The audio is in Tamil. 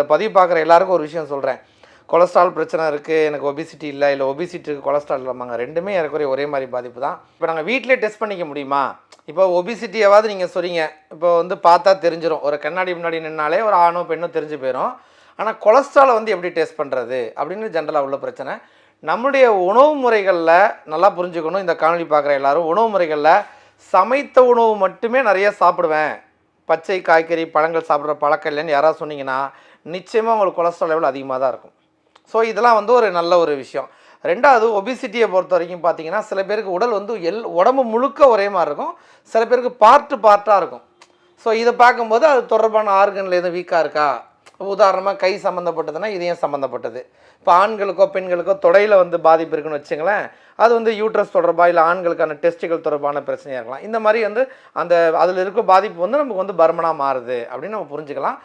இந்த பதிவு பார்க்குற எல்லாருக்கும் ஒரு விஷயம் சொல்கிறேன் கொலஸ்ட்ரால் பிரச்சனை இருக்குது எனக்கு ஒபிசிட்டி இல்லை இல்லை ஒபிசிட்டி இருக்குது கொலஸ்ட்ரால் இல்லாமாங்க ரெண்டுமே ஏறக்குறைய ஒரே மாதிரி பாதிப்பு தான் இப்போ நாங்கள் வீட்டிலே டெஸ்ட் பண்ணிக்க முடியுமா? இப்போ ஒபிசிட்டியாவது நீங்கள் சொல்றீங்க இப்போ வந்து பார்த்தா தெரிஞ்சிடும் ஒரு கண்ணாடி முன்னாடி நின்னாலே ஒரு ஆணோ பெண்ணோ தெரிஞ்சு போயிடும் ஆனால் கொலஸ்ட்ராலை வந்து எப்படி டெஸ்ட் பண்ணுறது அப்படின்னு ஜென்ரலாக உள்ள பிரச்சனை. நம்முடைய உணவு முறைகளில் நல்லா புரிஞ்சுக்கணும். இந்த காணொலி பார்க்குற எல்லாரும் உணவு முறைகளில் சமைத்த உணவு மட்டுமே நிறைய சாப்பிடுவேன். பச்சை காய்கறி பழங்கள் சாப்பிட்ற பழக்கம் இல்லைன்னு யாராவது சொன்னீங்கன்னா நிச்சயமாக உங்களுக்கு கொலஸ்ட்ரால் லெவல் அதிகமாக தான் இருக்கும். ஸோ இதெல்லாம் வந்து ஒரு நல்ல ஒரு விஷயம். ரெண்டாவது ஒபிசிட்டியை பொறுத்த வரைக்கும் பார்த்தீங்கன்னா சில பேருக்கு உடல் வந்து எல் உடம்பு முழுக்க ஒரே மாதிரி இருக்கும். சில பேருக்கு பார்ட்டு பார்ட்டாக இருக்கும். ஸோ இதை பார்க்கும்போது அது தொடர்பான ஆர்கனில் எதுவும் வீக்காக இருக்கா? உதாரணமாக கை சம்மந்தப்பட்டதுன்னா இதயம் சம்மந்தப்பட்டது இப்போ ஆண்களுக்கோ பெண்களுக்கோ தொடையில் வந்து பாதிப்பு இருக்குன்னு வச்சுங்களேன் அது வந்து யூட்ரஸ் தொடர்பாக இல்லை ஆண்களுக்கான டெஸ்ட்டுகள் தொடர்பான பிரச்சனையாக இருக்கலாம். இந்த மாதிரி வந்து அந்த அதில் இருக்க பாதிப்பு வந்து நமக்கு வந்து பர்மனாக மாறுது அப்படின்னு நம்ம புரிஞ்சுக்கலாம்.